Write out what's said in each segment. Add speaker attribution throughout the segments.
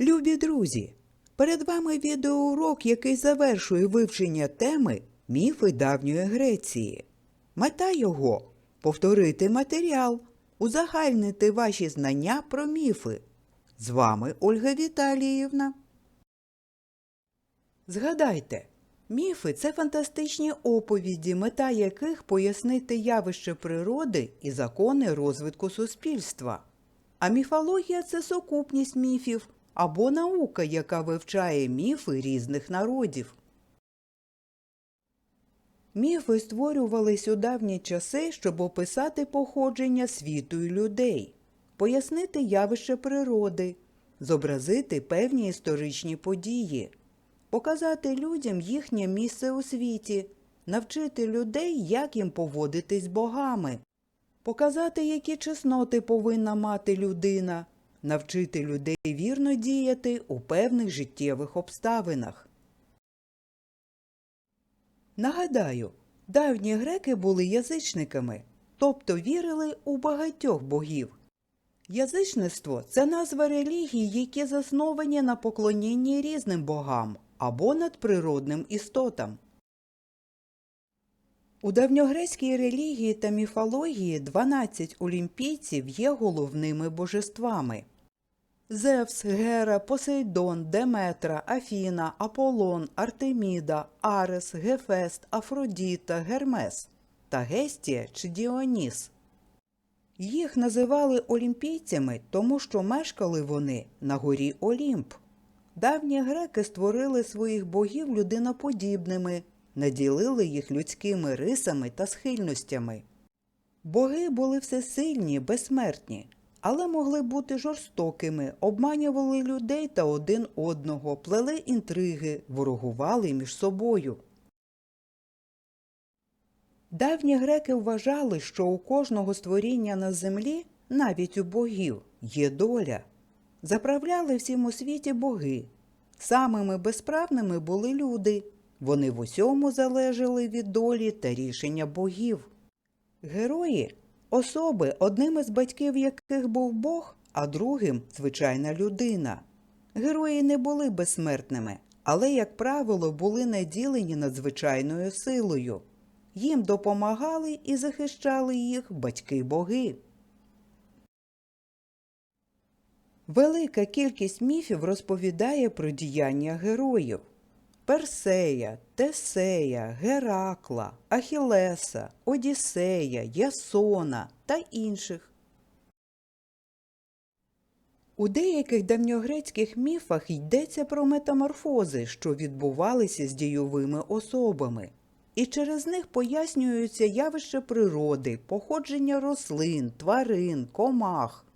Speaker 1: Любі друзі, перед вами відеоурок, який завершує вивчення теми міфи давньої Греції. Мета його повторити матеріал, узагальнити ваші знання про міфи. З вами Ольга Віталіївна. Згадайте, міфи це фантастичні оповіді, мета яких пояснити явище природи і закони розвитку суспільства. А міфологія це сукупність міфів або наука, яка вивчає міфи різних народів. Міфи створювались у давні часи, щоб описати походження світу і людей, пояснити явище природи, зобразити певні історичні події, показати людям їхнє місце у світі, навчити людей, як їм поводитись з богами, показати, які чесноти повинна мати людина, навчити людей вірно діяти у певних життєвих обставинах. Нагадаю, давні греки були язичниками, тобто вірили у багатьох богів. Язичництво це назва релігій, які засновані на поклонінні різним богам або надприродним істотам. У давньогрецькій релігії та міфології 12 олімпійців є головними божествами. Зевс, Гера, Посейдон, Деметра, Афіна, Аполлон, Артеміда, Арес, Гефест, Афродіта, Гермес та Гестія чи Діоніс. Їх називали олімпійцями, тому що мешкали вони на горі Олімп. Давні греки створили своїх богів людиноподібними, наділили їх людськими рисами та схильностями. Боги були всесильні, безсмертні, але могли бути жорстокими, обманювали людей та один одного, плели інтриги, ворогували між собою. Давні греки вважали, що у кожного створіння на землі, навіть у богів, є доля. Заправляли всім у світі боги. Самими безправними були люди. Вони в усьому залежали від долі та рішення богів. Герої особи, одним із батьків яких був Бог, а другим звичайна людина. Герої не були безсмертними, але, як правило, були наділені надзвичайною силою. Їм допомагали і захищали їх батьки-боги. Велика кількість міфів розповідає про діяння героїв. Персея, Тесея, Геракла, Ахілеса, Одіссея, Ясона та інших. У деяких давньогрецьких міфах йдеться про метаморфози, що відбувалися з дійовими особами, і через них пояснюються явища природи, походження рослин, тварин, комах.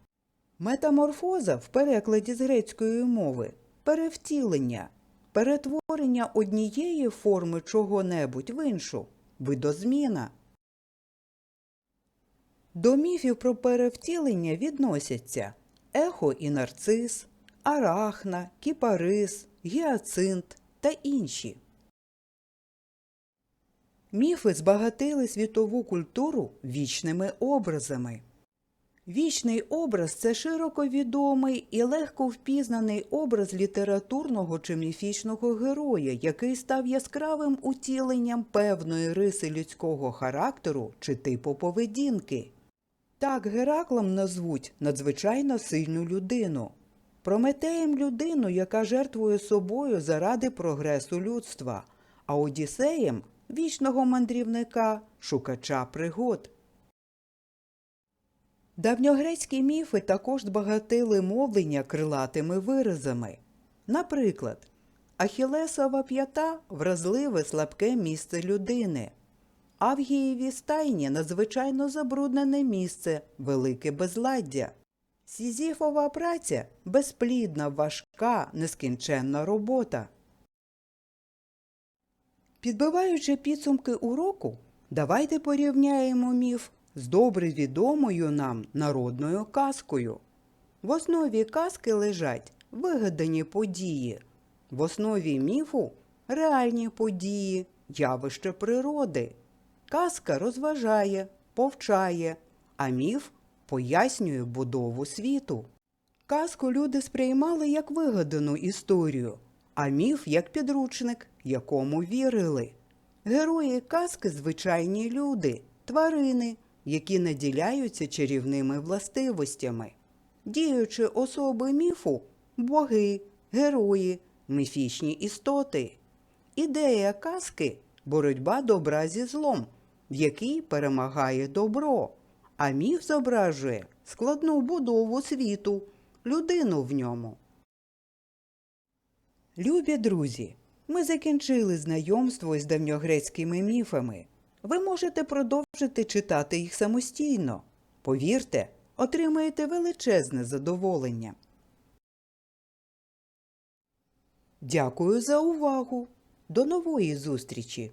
Speaker 1: Метаморфоза в перекладі з грецької мови перевтілення, перетворення однієї форми чого-небудь в іншу, видозміна. До міфів про перевтілення відносяться ехо і нарцис, арахна, кіпарис, гіацинт та інші. Міфи збагатили світову культуру вічними образами. Вічний образ це широко відомий і легко впізнаний образ літературного чи міфічного героя, який став яскравим утіленням певної риси людського характеру чи типу поведінки. Так Гераклом назвуть надзвичайно сильну людину, Прометеєм людину, яка жертвує собою заради прогресу людства, а Одіссеєм вічного мандрівника, шукача пригод. Давньогрецькі міфи також збагатили мовлення крилатими виразами. Наприклад, Ахілесова п'ята вразливе слабке місце людини, Авгієві стайні надзвичайно забруднене місце, велике безладдя. Сізіфова праця безплідна, важка, нескінченна робота. Підбиваючи підсумки уроку, давайте порівняємо міф з добре відомою нам народною казкою. В основі казки лежать вигадані події, в основі міфу реальні події, явище природи. Казка розважає, повчає, а міф пояснює будову світу. Казку люди сприймали як вигадану історію, а міф як підручник, якому вірили. Герої казки звичайні люди, тварини, які наділяються чарівними властивостями. Діючі особи міфу боги, герої, міфічні істоти. Ідея казки боротьба добра зі злом, в якій перемагає добро, а міф зображує складну будову світу, людину в ньому. Любі друзі, ми закінчили знайомство з давньогрецькими міфами. Ви можете продовжити читати їх самостійно. Повірте, отримаєте величезне задоволення. Дякую за увагу. До нової зустрічі!